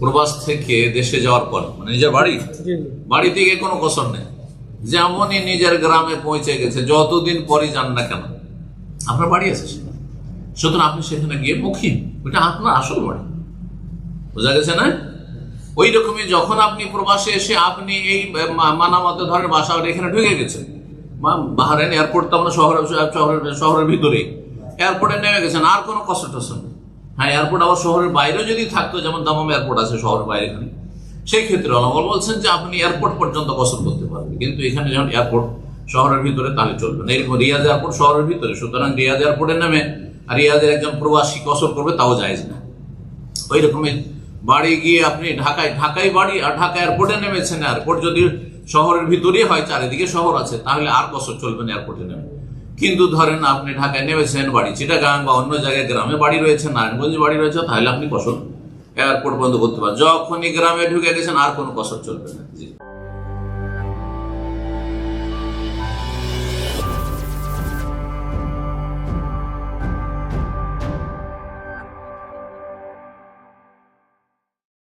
প্রবাস থেকে দেশে যাওয়ার পর মানে নিজের বাড়ি? বাড়ি থেকে কোনো কসর নেই। যেমনই নিজের গ্রামে পৌঁছে গেছে যতদিন পরই যান না কেন আপনার বাড়ি আছে সেখানে। সুতরাং আপনি সেখানে গিয়ে মুখী। ওটা আপনার আসল বাড়ি। বোঝা গেছে না? ওই রকমই যখন আপনি প্রবাসে এসে আপনি এই মানামতে ধরেন বাসা এখানে ঢুকে গেছেন বাহারেন এয়ারপোর্ট তো আমরা শহরের শহরের শহরের ভিতরে এয়ারপোর্টে নেমে গেছেন আর কোনো কষ্ট টষ্ট নেই। হ্যাঁ এয়ারপোর্ট আবার শহরের বাইরেও যদি থাকতো, যেমন দামাম এয়ারপোর্ট আছে শহরের বাইরে এখানে সেই ক্ষেত্রে আলামল বলছেন যে আপনি এয়ারপোর্ট পর্যন্ত কসর করতে পারবেন, কিন্তু এখানে যখন এয়ারপোর্ট শহরের ভিতরে, তাহলে চলবে না। এরকম রিয়াজ এয়ারপোর্ট শহরের ভিতরে, সুতরাং রিয়াজ এয়ারপোর্টে নেমে রিয়াজের একজন প্রবাসী কসর করবে, তাও যায় না। ওই রকমই বাড়ি গিয়ে আপনি ঢাকায় ঢাকায় বাড়ি আর ঢাকা এয়ারপোর্টে নেমেছেন, এয়ারপোর্ট যদি শহরের ভিতরেই হয়, চারিদিকে শহর আছে, তাহলে আর বছর চলবে না এয়ারপোর্টে নেমে। কিন্তু ধরেন আপনি ঢাকায় নেমেছেন বাড়ি চিটাগাং বা অন্য জায়গায় গ্রামে বাড়ি রয়েছে নারায়ণগঞ্জে বাড়ি রয়েছে, তাহলে আপনি কসর এয়ারপোর্ট বন্ধ করতে পারেন। যখনই গ্রামে ঢুকে গেছেন, আর কোনো কসর চলবে না।